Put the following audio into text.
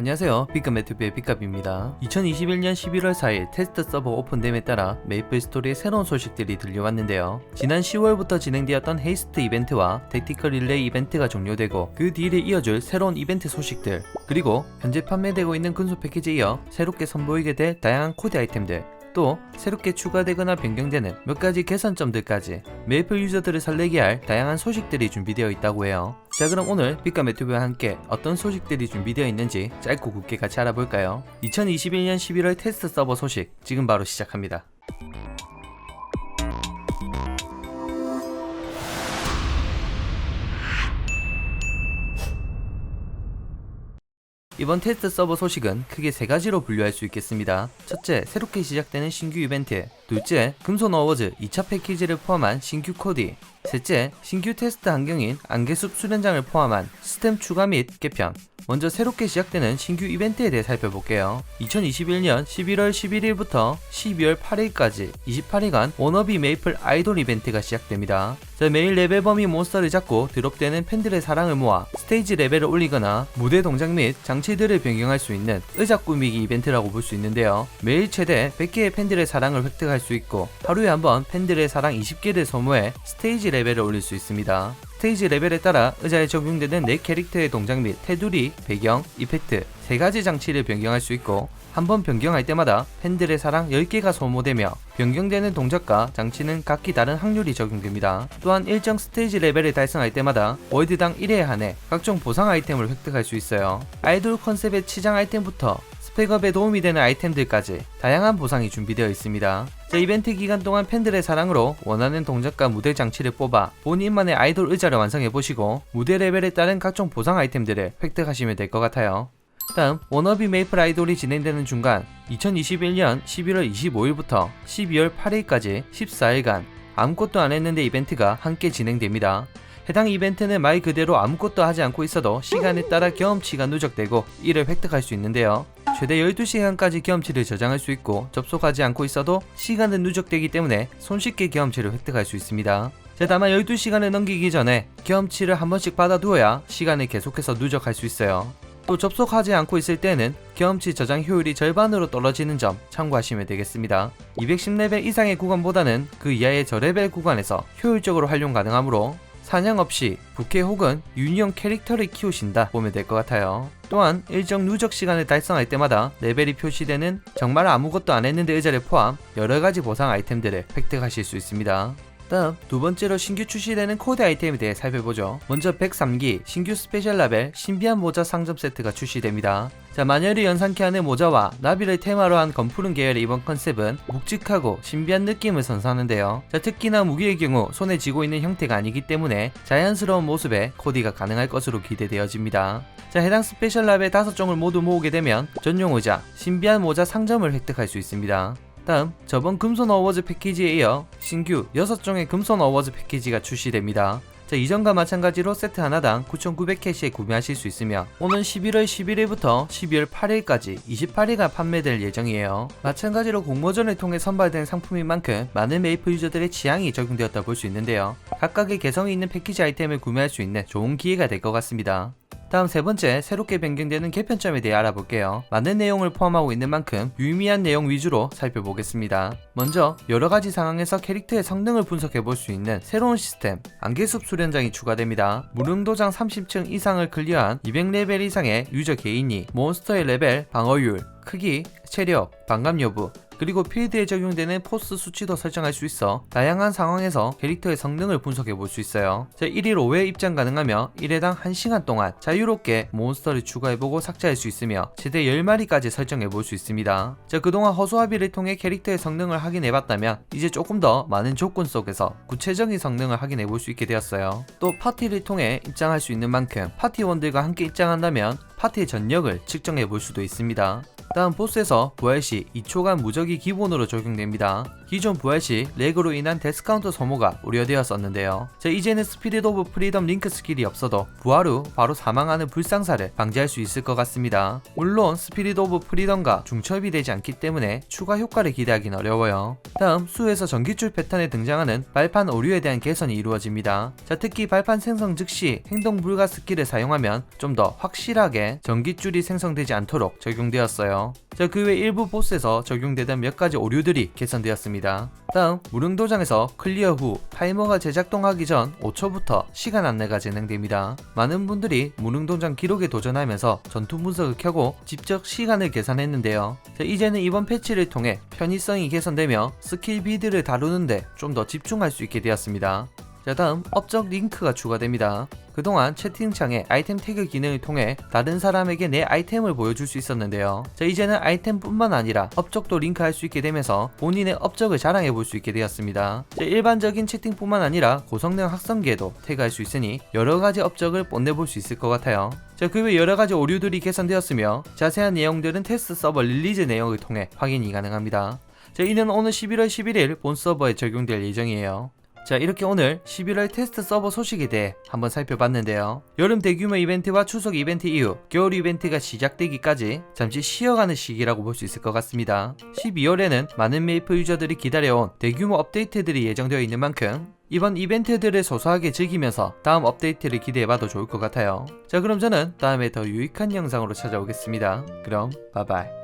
안녕하세요. 삐급 매튜브의 삐급입니다. 2021년 11월 4일 테스트 서버 오픈됨에 따라 메이플 스토리의 새로운 소식들이 들려왔는데요. 지난 10월부터 진행되었던 헤이스트 이벤트와 택티컬 릴레이 이벤트가 종료되고 그 뒤를 이어줄 새로운 이벤트 소식들 그리고 현재 판매되고 있는 근소 패키지에 이어 새롭게 선보이게 될 다양한 코드 아이템들 또 새롭게 추가되거나 변경되는 몇 가지 개선점들까지 메이플 유저들을 설레게 할 다양한 소식들이 준비되어 있다고 해요. 자 그럼 오늘 빛과 매튜브와 함께 어떤 소식들이 준비되어 있는지 짧고 굵게 같이 알아볼까요? 2021년 11월 테스트 서버 소식 지금 바로 시작합니다. 이번 테스트 서버 소식은 크게 세 가지로 분류할 수 있겠습니다. 첫째, 새롭게 시작되는 신규 이벤트. 둘째, 금손 어워즈 2차 패키지를 포함한 신규 코디. 셋째, 신규 테스트 환경인 안개숲 수련장을 포함한 시스템 추가 및 개편. 먼저 새롭게 시작되는 신규 이벤트에 대해 살펴볼게요. 2021년 11월 11일부터 12월 8일까지 28일간 워너비 메이플 아이돌 이벤트가 시작됩니다. 자, 매일 레벨 범위 몬스터를 잡고 드롭되는 팬들의 사랑을 모아 스테이지 레벨을 올리거나 무대 동작 및 장치들을 변경할 수 있는 의자 꾸미기 이벤트라고 볼 수 있는데요. 매일 최대 100개의 팬들의 사랑을 획득할 수 있고 하루에 한 번 팬들의 사랑 20개를 소모해 스테이지 레벨을 올릴 수 있습니다. 스테이지 레벨에 따라 의자에 적용되는 내 캐릭터의 동작 및 테두리, 배경, 이펙트 세 가지 장치를 변경할 수 있고 한 번 변경할 때마다 팬들의 사랑 10개가 소모되며 변경되는 동작과 장치는 각기 다른 확률이 적용됩니다. 또한 일정 스테이지 레벨을 달성할 때마다 월드당 1회에 한해 각종 보상 아이템을 획득할 수 있어요. 아이돌 컨셉의 치장 아이템부터 스펙업에 도움이 되는 아이템들까지 다양한 보상이 준비되어 있습니다. 자, 이벤트 기간 동안 팬들의 사랑으로 원하는 동작과 무대 장치를 뽑아 본인만의 아이돌 의자를 완성해 보시고 무대 레벨에 따른 각종 보상 아이템들을 획득하시면 될 것 같아요. 다음 워너비 메이플 아이돌이 진행되는 중간 2021년 11월 25일부터 12월 8일까지 14일간 아무것도 안 했는데 이벤트가 함께 진행됩니다. 해당 이벤트는 말 그대로 아무것도 하지 않고 있어도 시간에 따라 경험치가 누적되고 이를 획득할 수 있는데요. 최대 12시간까지 경험치를 저장할 수 있고 접속하지 않고 있어도 시간은 누적되기 때문에 손쉽게 경험치를 획득할 수 있습니다. 자, 다만 12시간을 넘기기 전에 경험치를 한 번씩 받아두어야 시간을 계속해서 누적할 수 있어요. 또 접속하지 않고 있을 때는 경험치 저장 효율이 절반으로 떨어지는 점 참고하시면 되겠습니다. 210레벨 이상의 구간보다는 그 이하의 저레벨 구간에서 효율적으로 활용 가능하므로 사냥 없이 부캐 혹은 유니온 캐릭터를 키우신다 보면 될 것 같아요. 또한 일정 누적 시간을 달성할 때마다 레벨이 표시되는 정말 아무것도 안 했는데 의자를 포함 여러가지 보상 아이템들을 획득하실 수 있습니다. 다음 두 번째로 신규 출시되는 코드 아이템에 대해 살펴보죠. 먼저 103기 신규 스페셜 라벨 신비한 모자 상점 세트가 출시됩니다. 자, 마녀를 연상케 하는 모자와 나비를 테마로 한 검푸른 계열의 이번 컨셉은 묵직하고 신비한 느낌을 선사하는데요. 자, 특히나 무기의 경우 손에 쥐고 있는 형태가 아니기 때문에 자연스러운 모습에 코디가 가능할 것으로 기대되어집니다. 자, 해당 스페셜 라벨 5종을 모두 모으게 되면 전용 의자, 신비한 모자 상점을 획득할 수 있습니다. 다음 저번 금손 어워즈 패키지에 이어 신규 6종의 금손 어워즈 패키지가 출시됩니다. 자, 이전과 마찬가지로 세트 하나당 9,900캐시에 구매하실 수 있으며 오는 11월 11일부터 12월 8일까지 28일간 판매될 예정이에요. 마찬가지로 공모전을 통해 선발된 상품인 만큼 많은 메이플 유저들의 취향이 적용되었다 볼 수 있는데요. 각각의 개성이 있는 패키지 아이템을 구매할 수 있는 좋은 기회가 될 것 같습니다. 다음 세 번째, 새롭게 변경되는 개편점에 대해 알아볼게요. 많은 내용을 포함하고 있는 만큼 유의미한 내용 위주로 살펴보겠습니다. 먼저, 여러 가지 상황에서 캐릭터의 성능을 분석해 볼 수 있는 새로운 시스템, 안개숲 수련장이 추가됩니다. 무릉도장 30층 이상을 클리어한 200레벨 이상의 유저 개인이 몬스터의 레벨, 방어율, 크기, 체력, 반감 여부, 그리고 필드에 적용되는 포스 수치도 설정할 수 있어 다양한 상황에서 캐릭터의 성능을 분석해 볼 수 있어요. 자, 1일 5회 입장 가능하며 1회당 1시간 동안 자유롭게 몬스터를 추가해보고 삭제할 수 있으며 최대 10마리까지 설정해 볼 수 있습니다. 자, 그동안 허수아비를 통해 캐릭터의 성능을 확인해봤다면 이제 조금 더 많은 조건 속에서 구체적인 성능을 확인해 볼 수 있게 되었어요. 또 파티를 통해 입장할 수 있는 만큼 파티원들과 함께 입장한다면 파티의 전력을 측정해 볼 수도 있습니다. 다음 보스에서 부활 시 2초간 무적이 기본으로 적용됩니다. 기존 부활 시 렉으로 인한 데스카운터 소모가 우려되었었는데요. 자, 이제는 스피릿 오브 프리덤 링크 스킬이 없어도 부활 후 바로 사망하는 불상사를 방지할 수 있을 것 같습니다. 물론 스피릿 오브 프리덤과 중첩이 되지 않기 때문에 추가 효과를 기대하긴 어려워요. 다음 수에서 전기줄 패턴에 등장하는 발판 오류에 대한 개선이 이루어집니다. 자, 특히 발판 생성 즉시 행동 불가 스킬을 사용하면 좀 더 확실하게 전기줄이 생성되지 않도록 적용되었어요. 자, 그 외 일부 보스에서 적용되던 몇 가지 오류들이 개선되었습니다. 다음 무릉도장에서 클리어 후 타이머가 재작동하기 전 5초부터 시간 안내가 진행됩니다. 많은 분들이 무릉도장 기록에 도전하면서 전투 분석을 켜고 직접 시간을 계산했는데요. 자, 이제는 이번 패치를 통해 편의성이 개선되며 스킬 비드를 다루는데 좀 더 집중할 수 있게 되었습니다. 자 다음 업적 링크가 추가됩니다. 그동안 채팅창에 아이템 태그 기능을 통해 다른 사람에게 내 아이템을 보여줄 수 있었는데요. 자 이제는 아이템뿐만 아니라 업적도 링크할 수 있게 되면서 본인의 업적을 자랑해 볼 수 있게 되었습니다. 자, 일반적인 채팅뿐만 아니라 고성능 학성기에도 태그할 수 있으니 여러 가지 업적을 뽐내 볼 수 있을 것 같아요. 자, 그 외 여러 가지 오류들이 개선되었으며 자세한 내용들은 테스트 서버 릴리즈 내용을 통해 확인이 가능합니다. 자, 이는 오늘 11월 11일 본 서버에 적용될 예정이에요. 자 이렇게 오늘 11월 테스트 서버 소식에 대해 한번 살펴봤는데요. 여름 대규모 이벤트와 추석 이벤트 이후 겨울 이벤트가 시작되기까지 잠시 쉬어가는 시기라고 볼 수 있을 것 같습니다. 12월에는 많은 메이플 유저들이 기다려온 대규모 업데이트들이 예정되어 있는 만큼 이번 이벤트들을 소소하게 즐기면서 다음 업데이트를 기대해봐도 좋을 것 같아요. 자 그럼 저는 다음에 더 유익한 영상으로 찾아오겠습니다. 그럼 바이바이.